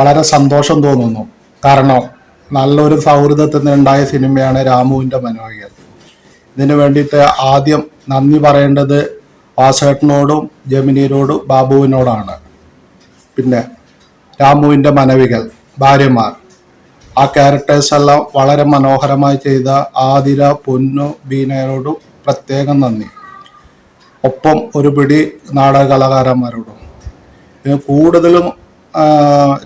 വളരെ സന്തോഷം തോന്നുന്നു. കാരണം നല്ലൊരു സൗഹൃദത്തിൽ നിന്നുണ്ടായ സിനിമയാണ് രാമുവിന്റെ മനോഹർ ഇതിനു വേണ്ടിയിട്ട് ആദ്യം നന്ദി പറയേണ്ടത് വാസേട്ടനോടും ജമിനിയോടും ബാബുവിനോടാണ്. പിന്നെ രാമുവിന്റെ മനവികൾ ഭാര്യമാർ. ആ ക്യാരക്ടേഴ്സ് എല്ലാം വളരെ മനോഹരമായി ചെയ്ത ആതിര പൊന്നു ബീനയോടും പ്രത്യേകം നന്ദി. ഒപ്പം ഒരു പിടി നാടക കലാകാരന്മാരോടും കൂടുതലും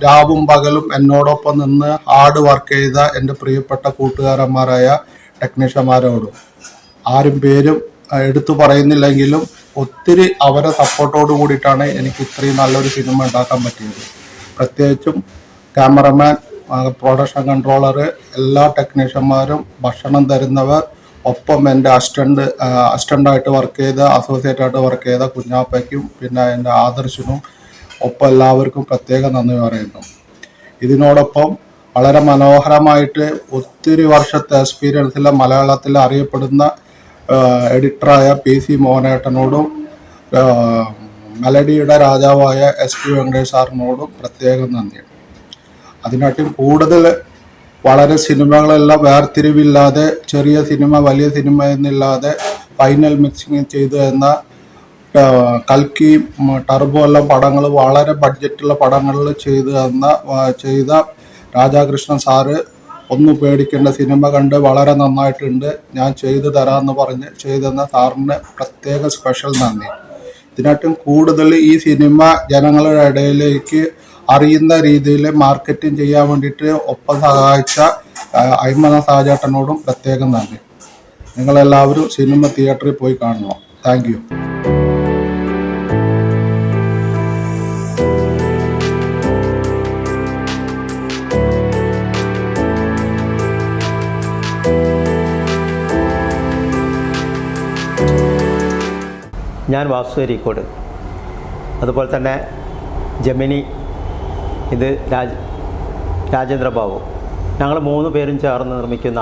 രാവും പകലും എന്നോടൊപ്പം നിന്ന് ഹാർഡ് വർക്ക് ചെയ്ത എന്റെ പ്രിയപ്പെട്ട കൂട്ടുകാരന്മാരായ ടെക്നീഷ്യന്മാരോടും ആരും പേരും എടുത്തു പറയുന്നില്ലെങ്കിലും ഒത്തിരി അവരെ സപ്പോർട്ടോട് കൂടിയിട്ടാണ് എനിക്ക് ഇത്രയും നല്ലൊരു സിനിമ ഉണ്ടാക്കാൻ പറ്റിയത്. പ്രത്യേകിച്ചും ക്യാമറമാൻ പ്രൊഡക്ഷൻ കൺട്രോളർ എല്ലാ ടെക്നീഷ്യന്മാരും ഭക്ഷണം തരുന്നവർ ഒപ്പം എന്റെ അസിസ്റ്റന്റ് അസിസ്റ്റന്റായിട്ട് വർക്ക് ചെയ്ത അസോസിയേറ്റ് ആയിട്ട് വർക്ക് ചെയ്ത കുഞ്ഞാപ്പയ്ക്കും പിന്നെ എന്റെ ആദർശനും ഒപ്പം എല്ലാവർക്കും പ്രത്യേകം നന്ദി പറയുന്നു. ഇതിനോടൊപ്പം വളരെ മനോഹരമായിട്ട് ഒത്തിരി വർഷത്തെ എക്സ്പീരിയൻസിലെ മലയാളത്തിൽ അറിയപ്പെടുന്ന എഡിറ്ററായ പി സി മോഹനേട്ടനോടും മെലഡിയുടെ രാജാവായ എസ് പി വെങ്കടേഷ് സാറിനോടും പ്രത്യേകം നന്ദി. അതിനാട്ടും കൂടുതൽ വളരെ സിനിമകളെല്ലാം വേർതിരിവില്ലാതെ ചെറിയ സിനിമ വലിയ സിനിമ എന്നില്ലാതെ ഫൈനൽ മിക്സിങ് ചെയ്തു എന്ന കൽക്കി ടർബോ എല്ലാം പടങ്ങൾ വളരെ ബഡ്ജറ്റുള്ള പടങ്ങളിൽ ചെയ്തു തന്ന ചെയ്ത രാജാകൃഷ്ണൻ സാറ് ഒന്ന് പേടിക്കേണ്ട സിനിമ കണ്ട് വളരെ നന്നായിട്ടുണ്ട്. ഞാൻ ചെയ്തു തരാമെന്ന് പറഞ്ഞ് ചെയ്തെന്ന സാറിന് പ്രത്യേക സ്പെഷ്യൽ നന്ദി. ഇതിനായിട്ടും കൂടുതൽ ഈ സിനിമ ജനങ്ങളുടെ ഇടയിലേക്ക് അറിയുന്ന രീതിയിൽ മാർക്കറ്റിംഗ് ചെയ്യാൻ വേണ്ടിയിട്ട് ഒപ്പം സഹായിച്ച അയ്മന സാജേട്ടനോടും പ്രത്യേകം നന്ദി. നിങ്ങളെല്ലാവരും സിനിമ തിയേറ്ററിൽ പോയി കാണണം. താങ്ക് ഞാൻ വാസു അരീക്കോട് അതുപോലെ തന്നെ ജമിനി ഇത് രാജ് രാജേന്ദ്രബാബു ഞങ്ങൾ മൂന്ന് പേരും ചേർന്ന് നിർമ്മിക്കുന്ന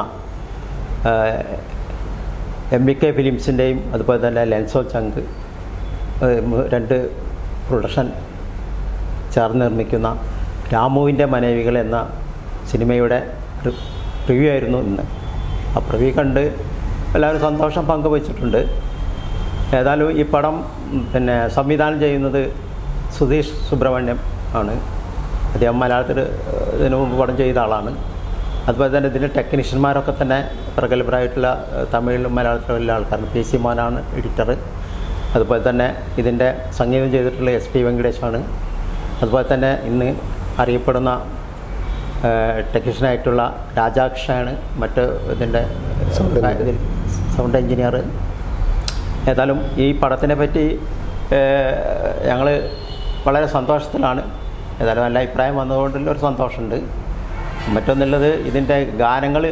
എം ബി കെ ഫിലിംസിന്റെയും അതുപോലെ തന്നെ ലെൻസോ ചങ്ക് രണ്ട് പ്രൊഡക്ഷൻ ചേർന്ന് നിർമ്മിക്കുന്ന രാമുവിന്റെ മനവികൾ എന്ന സിനിമയുടെ റിവ്യൂ ആയിരുന്നു ഇന്ന്. ആ പ്രിവ്യൂ കണ്ട് എല്ലാവരും സന്തോഷം പങ്കുവച്ചിട്ടുണ്ട്. ഏതായാലും ഈ പടം പിന്നെ സംവിധാനം ചെയ്യുന്നത് സുധീഷ് സുബ്രഹ്മണ്യം ആണ്. അദ്ദേഹം മലയാളത്തിൽ ഇതിനു മുമ്പ് പടം ചെയ്ത ആളാണ്. അതുപോലെ തന്നെ ഇതിന്റെ ടെക്നീഷ്യന്മാരൊക്കെ തന്നെ പ്രഗത്ഭരായിട്ടുള്ള തമിഴിലും മലയാളത്തിലും എല്ലാ ആൾക്കാരാണ്. പി സി മോനാണ് എഡിറ്റർ അതുപോലെ തന്നെ ഇതിന്റെ സംഗീതം ചെയ്തിട്ടുള്ള എസ് പി വെങ്കടേഷാണ്. അതുപോലെ തന്നെ ഇന്ന് അറിയപ്പെടുന്ന ടെക്നീഷ്യനായിട്ടുള്ള രാജാക്ഷാണ് മറ്റ് ഇതിന്റെ സൗണ്ട് എഞ്ചിനീയർ. ഏതായാലും ഈ പടത്തിനെ പറ്റി ഞങ്ങൾ വളരെ സന്തോഷത്തിലാണ്. ഏതായാലും നല്ല അഭിപ്രായം വന്നതുകൊണ്ടുള്ള ഒരു സന്തോഷമുണ്ട്. മറ്റൊന്നുള്ളത് ഇതിന്റെ ഗാനങ്ങൾ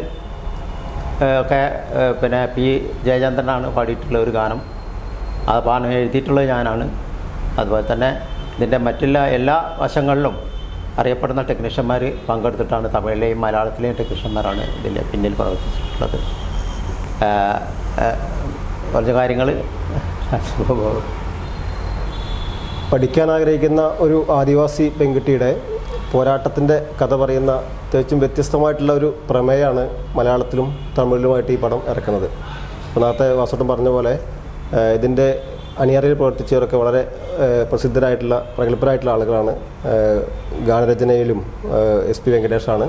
ഒക്കെ പിന്നെ പി ജയചന്ദ്രനാണ് പാടിയിട്ടുള്ള ഒരു ഗാനം. അത് പാടാൻ എഴുതിയിട്ടുള്ളത് ഞാനാണ്. അതുപോലെ തന്നെ ഇതിന്റെ മറ്റുള്ള എല്ലാ വശങ്ങളിലും അറിയപ്പെടുന്ന ടെക്നീഷ്യന്മാർ പങ്കെടുത്തിട്ടാണ് തമിഴിലെയും മലയാളത്തിലെയും ടെക്നീഷ്യന്മാരാണ് ഇതിന്റെ പിന്നിൽ പ്രവർത്തിച്ചിട്ടുള്ളത്. കുറച്ച് കാര്യങ്ങൾ പഠിക്കാൻ ആഗ്രഹിക്കുന്ന ഒരു ആദിവാസി പെൺകുട്ടിയുടെ പോരാട്ടത്തിന്റെ കഥ പറയുന്ന തികച്ചും വ്യത്യസ്തമായിട്ടുള്ള ഒരു പ്രമേയമാണ് മലയാളത്തിലും തമിഴിലുമായിട്ട് ഈ പടം ഇറക്കുന്നത്. അപ്പോൾ നേരത്തെ വാസോട്ടം പറഞ്ഞ പോലെ ഇതിന്റെ അണിയറയിൽ പ്രവർത്തിച്ചവരൊക്കെ വളരെ പ്രസിദ്ധരായിട്ടുള്ള പ്രഗത്ഭരായിട്ടുള്ള ആളുകളാണ്. ഗാനരചനയിലും എസ് പി വെങ്കടേഷാണ്.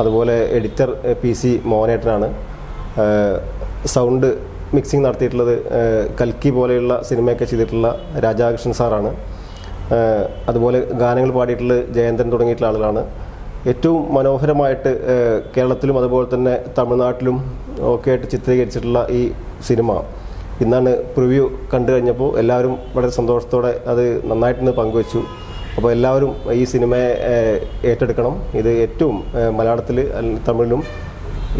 അതുപോലെ എഡിറ്റർ പി സി മോഹനേട്ടനാണ്. സൗണ്ട് മിക്സിംഗ് നടത്തിയിട്ടുള്ളത് കൽക്കി പോലെയുള്ള സിനിമയൊക്കെ ചെയ്തിട്ടുള്ള രാജാകൃഷ്ണൻ സാറാണ്. അതുപോലെ ഗാനങ്ങൾ പാടിയിട്ടുള്ളത് ജയന്തൻ തുടങ്ങിയിട്ടുള്ള ആളുകളാണ്. ഏറ്റവും മനോഹരമായിട്ട് കേരളത്തിലും അതുപോലെ തന്നെ തമിഴ്നാട്ടിലും ഒക്കെ ആയിട്ട് ചിത്രീകരിച്ചിട്ടുള്ള ഈ സിനിമ. ഇന്നാണ് പ്രിവ്യൂ കണ്ടു കഴിഞ്ഞപ്പോൾ എല്ലാവരും വളരെ സന്തോഷത്തോടെ അത് നന്നായിട്ടൊന്ന് പങ്കുവച്ചു. അപ്പോൾ എല്ലാവരും ഈ സിനിമയെ ഏറ്റെടുക്കണം. ഇത് ഏറ്റവും മലയാളത്തിൽ തമിഴിലും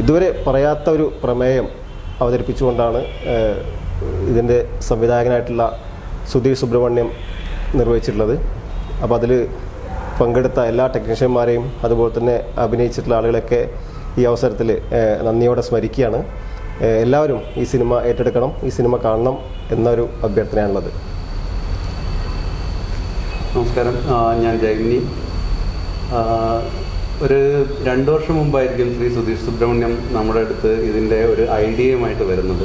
ഇതുവരെ പറയാത്ത ഒരു പ്രമേയം അവതരിപ്പിച്ചുകൊണ്ടാണ് ഇതിന്റെ സംവിധായകനായിട്ടുള്ള സുധീർ സുബ്രഹ്മണ്യം നിർവഹിച്ചിട്ടുള്ളത്. അപ്പോൾ അതിൽ പങ്കെടുത്ത എല്ലാ ടെക്നീഷ്യന്മാരെയും അതുപോലെ തന്നെ അഭിനയിച്ചിട്ടുള്ള ആളുകളൊക്കെ ഈ അവസരത്തിൽ നന്ദിയോടെ സ്മരിക്കുകയാണ്. എല്ലാവരും ഈ സിനിമ ഏറ്റെടുക്കണം ഈ സിനിമ കാണണം എന്നൊരു അഭ്യർത്ഥനയാണുള്ളത്. നമസ്കാരം. ഞാൻ ജൈമിനി ആ, ഒരു രണ്ടു വർഷം മുമ്പായിരിക്കും ശ്രീ സുധീഷ് സുബ്രഹ്മണ്യം നമ്മുടെ അടുത്ത് ഇതിന്റെ ഒരു ഐഡിയയുമായിട്ട് വരുന്നത്.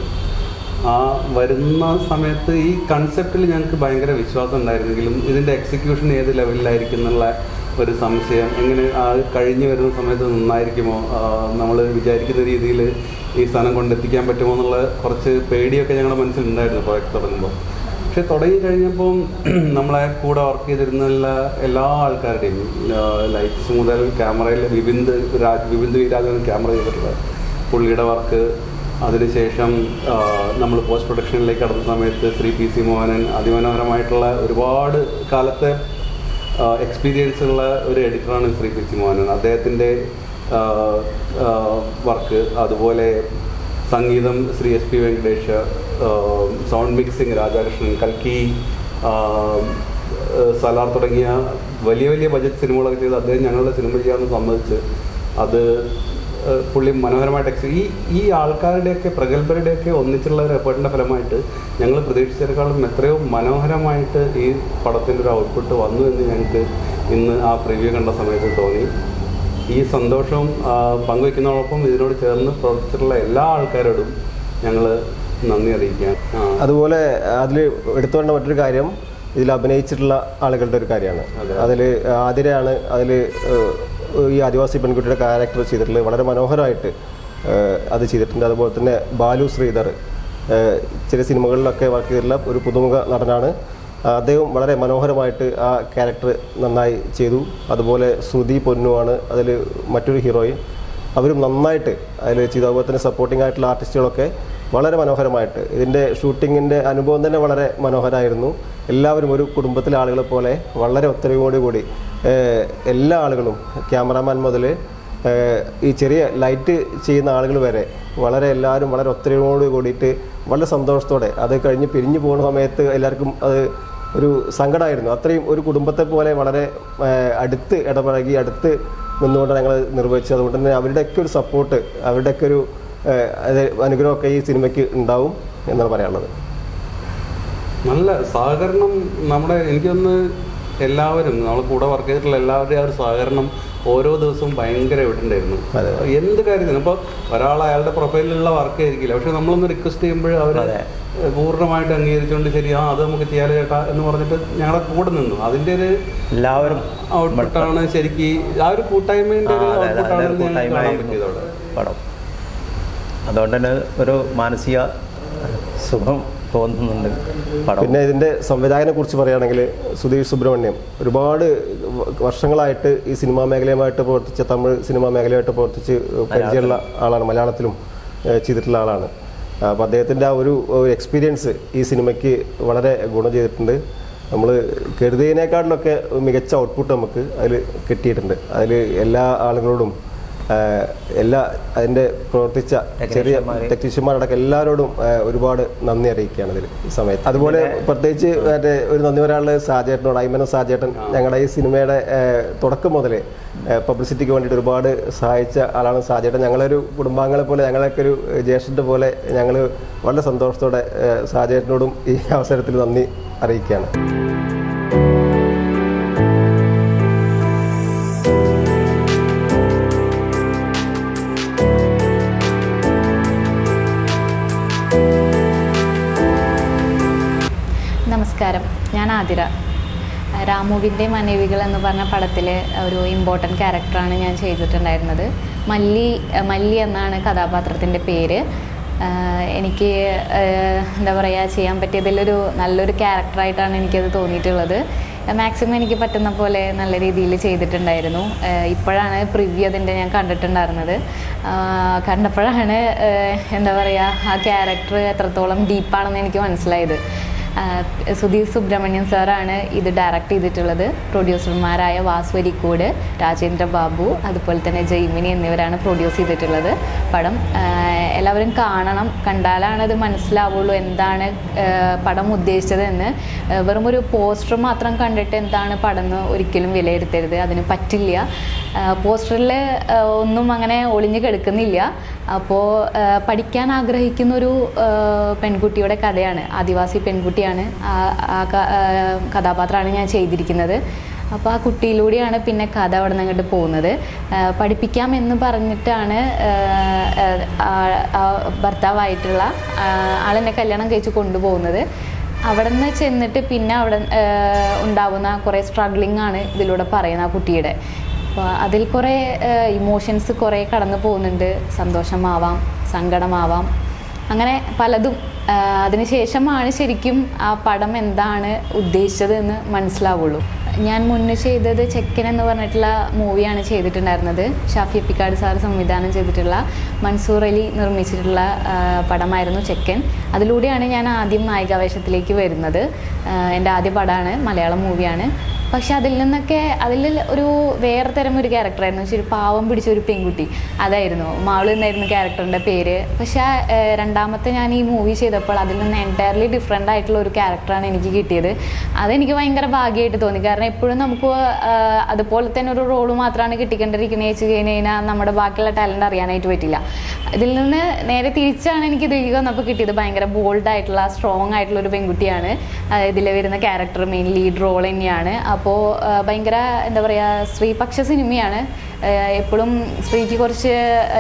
ആ വരുന്ന സമയത്ത് ഈ കൺസെപ്റ്റിൽ ഞങ്ങൾക്ക് ഭയങ്കര വിശ്വാസം ഉണ്ടായിരുന്നെങ്കിലും ഇതിന്റെ എക്സിക്യൂഷൻ ഏത് ലെവലിലായിരിക്കും എന്നുള്ള ഒരു സംശയം എങ്ങനെ ആ കഴിഞ്ഞു വരുന്ന സമയത്ത് നന്നായിരിക്കുമോ നമ്മൾ വിചാരിക്കുന്ന രീതിയിൽ ഈ സ്ഥാനം കൊണ്ടെത്തിക്കാൻ പറ്റുമോ എന്നുള്ള കുറച്ച് പേടിയൊക്കെ ഞങ്ങളുടെ മനസ്സിലുണ്ടായിരുന്നു പ്രോജക്റ്റ് തുടങ്ങുമ്പോൾ. പക്ഷെ തുടങ്ങി കഴിഞ്ഞപ്പം നമ്മളെ കൂടെ വർക്ക് ചെയ്തിരുന്ന എല്ലാ ആൾക്കാരുടെയും ലൈറ്റ്സ് മുതൽ ക്യാമറയിൽ വിബിന്ദ് രാജ് വിബിന്ദ് വീരാജാണ് ക്യാമറ ചെയ്തിട്ടുള്ളത് പുള്ളിയുടെ വർക്ക് അതിനുശേഷം നമ്മൾ പോസ്റ്റ് പ്രൊഡക്ഷനിലേക്ക് കടന്ന സമയത്ത് ശ്രീ പി സി മോഹനൻ അതിമനോഹരമായിട്ടുള്ള ഒരുപാട് കാലത്തെ എക്സ്പീരിയൻസ് ഉള്ള ഒരു എഡിറ്ററാണ് ശ്രീ പി സി മോഹനൻ. അദ്ദേഹത്തിന്റെ വർക്ക് അതുപോലെ സംഗീതം Shri S P Venkatesh sound mixing Radhakrishnan കൽക്കി സലാർ തുടങ്ങിയ വലിയ വലിയ ബജറ്റ് സിനിമകളൊക്കെ ചെയ്ത് അദ്ദേഹം ഞങ്ങളുടെ സിനിമ ചെയ്യാമെന്ന് സമ്മതിച്ച് അത് പുള്ളി മനോഹരമായിട്ട് എക്സ് ഈ ഈ ആൾക്കാരുടെയൊക്കെ പ്രഗത്ഭരുടെയൊക്കെ ഒന്നിച്ചുള്ള ഒരു എഫേർട്ടിന്റെ ഫലമായിട്ട് ഞങ്ങൾ പ്രതീക്ഷിച്ചതിനേക്കാളും എത്രയോ മനോഹരമായിട്ട് ഈ പടത്തിന്റെ ഒരു ഔട്ട്പുട്ട് വന്നു എന്ന് ഞങ്ങൾക്ക് ഇന്ന് ആ പ്രിവ്യൂ കണ്ട സമയത്ത് തോന്നി. ഈ സന്തോഷം ആ, പങ്കുവയ്ക്കുന്നതോടൊപ്പം ഇതിനോട് ചേർന്ന് പ്രവർത്തിച്ചിട്ടുള്ള എല്ലാ ആൾക്കാരോടും ഞങ്ങൾ നന്ദി അറിയിക്കാം അതുപോലെ അതിൽ എടുത്തു വേണ്ട മറ്റൊരു കാര്യം ഇതിൽ അഭിനയിച്ചിട്ടുള്ള ആളുകളുടെ ഒരു കാര്യമാണ്. അതിൽ ആതിരയാണ് അതിൽ ഈ ആദിവാസി പെൺകുട്ടിയുടെ ക്യാരക്ടർ ചെയ്തിട്ടുള്ളത്. വളരെ മനോഹരമായിട്ട് അത് ചെയ്തിട്ടുണ്ട്. അതുപോലെ തന്നെ ബാലു ശ്രീധർ ചില സിനിമകളിലൊക്കെ വർക്ക് ചെയ്തിട്ടുള്ള ഒരു പുതുമുഖ നടനാണ്. അദ്ദേഹം വളരെ മനോഹരമായിട്ട് ആ ക്യാരക്ടർ നന്നായി ചെയ്തു. അതുപോലെ ശ്രുതി പൊന്നുവാണ് അതിൽ മറ്റൊരു ഹീറോയിൻ അവരും നന്നായിട്ട് അതിൽ ചെയ്തു. അതുപോലെ തന്നെ സപ്പോർട്ടിംഗ് ആയിട്ടുള്ള ആർട്ടിസ്റ്റുകളൊക്കെ വളരെ മനോഹരമായിട്ട്. ഇതിന്റെ ഷൂട്ടിങ്ങിന്റെ അനുഭവം തന്നെ വളരെ മനോഹരമായിരുന്നു എല്ലാവരും ഒരു കുടുംബത്തിലെ ആളുകളെ പോലെ വളരെ ഒത്തൊരുമയോടുകൂടി കൂടി എല്ലാ ആളുകളും ക്യാമറാമാൻ മുതൽ ഈ ചെറിയ ലൈറ്റ് ചെയ്യുന്ന ആളുകൾ വരെ വളരെ എല്ലാവരും വളരെ ഒത്തൊരുമയോട് കൂടിയിട്ട് വളരെ സന്തോഷത്തോടെ അത് കഴിഞ്ഞ് പിരിഞ്ഞു പോകുന്ന സമയത്ത് എല്ലാവർക്കും അത് ഒരു സങ്കടമായിരുന്നു അത്രയും ഒരു കുടുംബത്തെ പോലെ വളരെ അടുത്ത് ഇടപഴകി അടുത്ത് നിന്നുകൊണ്ട് ഞങ്ങൾ നിർവഹിച്ചു അതുകൊണ്ട് തന്നെ അവരുടെയൊക്കെ ഒരു സപ്പോർട്ട് അവരുടെയൊക്കെ ഒരു അനുഗ്രഹമൊക്കെ ഈ സിനിമയ്ക്ക് ഉണ്ടാവും എന്നാണ് പറയാനുള്ളത്. നല്ല സഹകരണം നമ്മുടെ എനിക്കൊന്ന് എല്ലാവരും നമ്മൾ കൂടെ വർക്ക് ചെയ്തിട്ടുള്ള എല്ലാവരുടെയും ആ ഒരു സഹകരണം ഓരോ ദിവസവും ഭയങ്കര ഇവിടുണ്ടായിരുന്നു. എന്ത് കാര്യത്തിനും ഇപ്പോൾ ഒരാൾ അയാളുടെ പ്രൊഫൈലിലുള്ള വർക്ക് ആയിരിക്കില്ല. പക്ഷെ നമ്മളൊന്ന് റിക്വസ്റ്റ് ചെയ്യുമ്പോൾ അവർ പൂർണമായിട്ട് അംഗീകരിച്ചുകൊണ്ട് ശരി ആ അത് നമുക്ക് ചെയ്യാലോ ചേട്ടാ എന്ന് പറഞ്ഞിട്ട് ഞങ്ങളുടെ കൂടെ നിന്നു. അതിന്റെ ഒരു എല്ലാവരും ഔട്ട്പുട്ടാണ് ശരിക്ക് ആ ഒരു കൂട്ടായ്മയുടെ ഒരു ഔട്ട്പുട്ടാണ് ഞാൻ കാണാൻ പറ്റിയത് അവിടെ. പടം. അതുകൊണ്ട് തന്നെ ഒരു മാനസിക സുഖം തോന്നുന്നുണ്ട് പിന്നെ ഇതിന്റെ സംവിധായകനെ കുറിച്ച് പറയുകയാണെങ്കിൽ സുധീഷ് സുബ്രഹ്മണ്യം. ഒരുപാട് വർഷങ്ങളായിട്ട് ഈ സിനിമാ മേഖലയുമായിട്ട് പ്രവർത്തിച്ച തമിഴ് സിനിമാ മേഖലയായിട്ട് പ്രവർത്തിച്ച് പരിചയമുള്ള ആളാണ് മലയാളത്തിലും ചെയ്തിട്ടുള്ള ആളാണ്. അപ്പോൾ അദ്ദേഹത്തിന്റെ ആ ഒരു എക്സ്പീരിയൻസ് ഈ സിനിമയ്ക്ക് വളരെ ഗുണം ചെയ്തിട്ടുണ്ട്. നമ്മൾ കരുതിയതിനേക്കാളിലൊക്കെ മികച്ച ഔട്ട്പുട്ട് നമുക്ക് അതിൽ കിട്ടിയിട്ടുണ്ട്. അതിൽ എല്ലാ ആളുകളോടും എല്ലാ അതിന്റെ പ്രവർത്തിച്ച ചെറിയ ടെക്നീഷ്യന്മാരടക്കം എല്ലാവരോടും ഒരുപാട് നന്ദി അറിയിക്കുകയാണ് ഇതിൽ ഈ സമയത്ത്. അതുപോലെ പ്രത്യേകിച്ച് മറ്റേ ഒരു നന്ദി പറയാനുള്ള സാജേട്ടനോട് ഐമനോ സാജേട്ടൻ ഞങ്ങളുടെ ഈ സിനിമയുടെ തുടക്കം മുതൽ പബ്ലിസിറ്റിക്ക് വേണ്ടിയിട്ട് ഒരുപാട് സഹായിച്ച ആളാണ് സാജേട്ടൻ. ഞങ്ങളൊരു കുടുംബാംഗങ്ങളെ പോലെ ഞങ്ങളൊക്കെ ഒരു ജ്യേഷ്ഠന്റെ പോലെ ഞങ്ങൾ വളരെ സന്തോഷത്തോടെ സാജേട്ടനോടും ഈ അവസരത്തിൽ നന്ദി അറിയിക്കുകയാണ്. നമസ്കാരം. ഞാൻ ആതിര. രാമുവിന്റെ മനവികൾ എന്ന് പറഞ്ഞ പടത്തിൽ ഒരു ഇമ്പോർട്ടന്റ് ക്യാരക്ടറാണ് ഞാൻ ചെയ്തിട്ടുണ്ടായിരുന്നത്. മല്ലി മല്ലി എന്നാണ് കഥാപാത്രത്തിന്റെ പേര്. എനിക്ക് എന്താ പറയുക ചെയ്യാൻ പറ്റിയതിലൊരു നല്ലൊരു ക്യാരക്ടറായിട്ടാണ് എനിക്കത് തോന്നിയിട്ടുള്ളത്. മാക്സിമം എനിക്ക് പറ്റുന്ന പോലെ നല്ല രീതിയിൽ ചെയ്തിട്ടുണ്ടായിരുന്നു. ഇപ്പോഴാണ് പ്രിവ്യൂ അതിന്റെ ഞാൻ കണ്ടിട്ടുണ്ടായിരുന്നത്. കണ്ടപ്പോഴാണ് എന്താ പറയുക ആ ക്യാരക്ടർ എത്രത്തോളം ഡീപ്പാണെന്ന് എനിക്ക് മനസ്സിലായത്. സുധീർ സുബ്രഹ്മണ്യൻ സാറാണ് ഇത് ഡയറക്റ്റ് ചെയ്തിട്ടുള്ളത്. പ്രൊഡ്യൂസർമാരായ വാസുവരിക്കോട് രാജേന്ദ്ര ബാബു അതുപോലെ തന്നെ ജൈമിനി എന്നിവരാണ് പ്രൊഡ്യൂസ് ചെയ്തിട്ടുള്ളത്. പടം എല്ലാവരും കാണണം കണ്ടാലാണ് അത് മനസ്സിലാവുള്ളൂ എന്താണ് പടം ഉദ്ദേശിച്ചത് എന്ന് വെറും ഒരു പോസ്റ്റർ മാത്രം കണ്ടിട്ട് എന്താണ് പടം എന്ന് ഒരിക്കലും വിലയിരുത്തരുത്. അതിന് പറ്റില്ല. പോസ്റ്ററിൽ ഒന്നും അങ്ങനെ ഒളിഞ്ഞു കിടക്കുന്നില്ല. അപ്പോൾ പഠിക്കാൻ ആഗ്രഹിക്കുന്ന ഒരു പെൺകുട്ടിയുടെ കഥയാണ്. ആദിവാസി പെൺകുട്ടിയാണ് ആ ആ കഥാപാത്രമാണ് ഞാൻ ചെയ്തിരിക്കുന്നത്. അപ്പോൾ ആ കുട്ടിയിലൂടെയാണ് പിന്നെ കഥ അവിടെ നിന്ന് അങ്ങോട്ട് പോകുന്നത്. പഠിപ്പിക്കാം എന്ന് പറഞ്ഞിട്ടാണ് ഭർത്താവായിട്ടുള്ള ആളെന്നെ കല്യാണം കഴിച്ച് കൊണ്ടുപോകുന്നത്. അവിടെ നിന്ന് ചെന്നിട്ട് പിന്നെ അവിടെ ഉണ്ടാകുന്ന കുറേ സ്ട്രഗ്ലിംഗ് ആണ് ഇതിലൂടെ പറയുന്നത് ആ കുട്ടിയുടെ. അപ്പോൾ അതിൽ കുറേ ഇമോഷൻസ് കുറേ കടന്നു പോകുന്നുണ്ട്. സന്തോഷമാവാം സങ്കടമാവാം. അങ്ങനെ പലതും അതിനുശേഷമാണ് ശരിക്കും ആ പടം എന്താണ് ഉദ്ദേശിച്ചത് എന്ന് മനസ്സിലാവുള്ളൂ. ഞാൻ മുന്നേ ചെയ്തത് ചെക്കൻ എന്ന് പറഞ്ഞിട്ടുള്ള മൂവിയാണ് ചെയ്തിട്ടുണ്ടായിരുന്നത്. ഷാഫി അപ്പിക്കാട് സാർ സംവിധാനം ചെയ്തിട്ടുള്ള മൻസൂർ അലി നിർമ്മിച്ചിട്ടുള്ള പടമായിരുന്നു ചെക്കൻ. അതിലൂടെയാണ് ഞാൻ ആദ്യം നായികാവേശത്തിലേക്ക് വരുന്നത്. എന്റെ ആദ്യ പടമാണ് മലയാളം മൂവിയാണ്. പക്ഷെ അതിൽ നിന്നൊക്കെ അതിൽ ഒരു വേറെ തരം ഒരു ക്യാരക്ടറായിരുന്നു പക്ഷെ ഒരു പാവം പിടിച്ച ഒരു പെൺകുട്ടി. അതായിരുന്നു. മാൾ എന്നായിരുന്നു ക്യാരക്ടറിന്റെ പേര്. പക്ഷെ രണ്ടാമത്തെ ഞാൻ ഈ മൂവി ചെയ്തപ്പോൾ അതിൽ നിന്ന് എന്റയർലി ഡിഫറെന്റ് ആയിട്ടുള്ള ഒരു ക്യാരക്ടറാണ് എനിക്ക് കിട്ടിയത്. അതെനിക്ക് ഭയങ്കര ഭാഗ്യമായിട്ട് തോന്നി. കാരണം എപ്പോഴും നമുക്ക് അതുപോലെ തന്നെ ഒരു റോൾ മാത്രമാണ് കിട്ടിക്കൊണ്ടിരിക്കുന്നത്. വെച്ച് കഴിഞ്ഞ് കഴിഞ്ഞാൽ നമ്മുടെ ബാക്കിയുള്ള ടാലന്റ് അറിയാനായിട്ട് പറ്റില്ല. ഇതിൽ നിന്ന് നേരെ തിരിച്ചാണ് എനിക്ക് ഇതിലേക്ക് വന്നപ്പോൾ കിട്ടിയത്. ഭയങ്കര ബോൾഡായിട്ടുള്ള സ്ട്രോങ് ആയിട്ടുള്ള ഒരു പെൺകുട്ടിയാണ്. ഇതിൽ വരുന്ന ക്യാരക്ടർ മെയിൻ ലീഡ് റോൾ തന്നെയാണ്. അപ്പോൾ ഭയങ്കര എന്താ പറയുക സ്ത്രീപക്ഷ സിനിമയാണ്. എപ്പോഴും സ്ത്രീക്ക് കുറച്ച്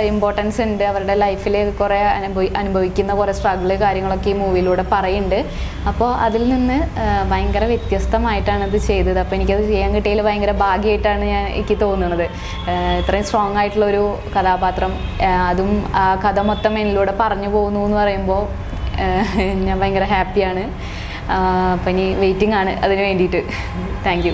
ഇമ്പോർട്ടൻസ് ഉണ്ട്. അവരുടെ ലൈഫിൽ കുറേ അനുഭവി അനുഭവിക്കുന്ന കുറേ സ്ട്രഗിൾ കാര്യങ്ങളൊക്കെ ഈ മൂവിയിലൂടെ പറയുന്നുണ്ട് അപ്പോൾ അതിൽ നിന്ന് ഭയങ്കര വ്യത്യസ്തമായിട്ടാണ് ഇത് ചെയ്തത്. അപ്പോൾ എനിക്കത് ചെയ്യാൻ കിട്ടിയതിൽ ഭയങ്കര ഭാഗ്യമായിട്ടാണ് ഞാൻ എനിക്ക് തോന്നുന്നത്. ഇത്രയും സ്ട്രോങ് ആയിട്ടുള്ളൊരു കഥാപാത്രം അതും ആ കഥ മൊത്തം എന്നിലൂടെ പറഞ്ഞു പോകുന്നു എന്ന് പറയുമ്പോൾ ഞാൻ ഭയങ്കര ഹാപ്പിയാണ് അപ്പം ഇനി വെയിറ്റിംഗ് ആണ് അതിന് വേണ്ടിയിട്ട്. താങ്ക്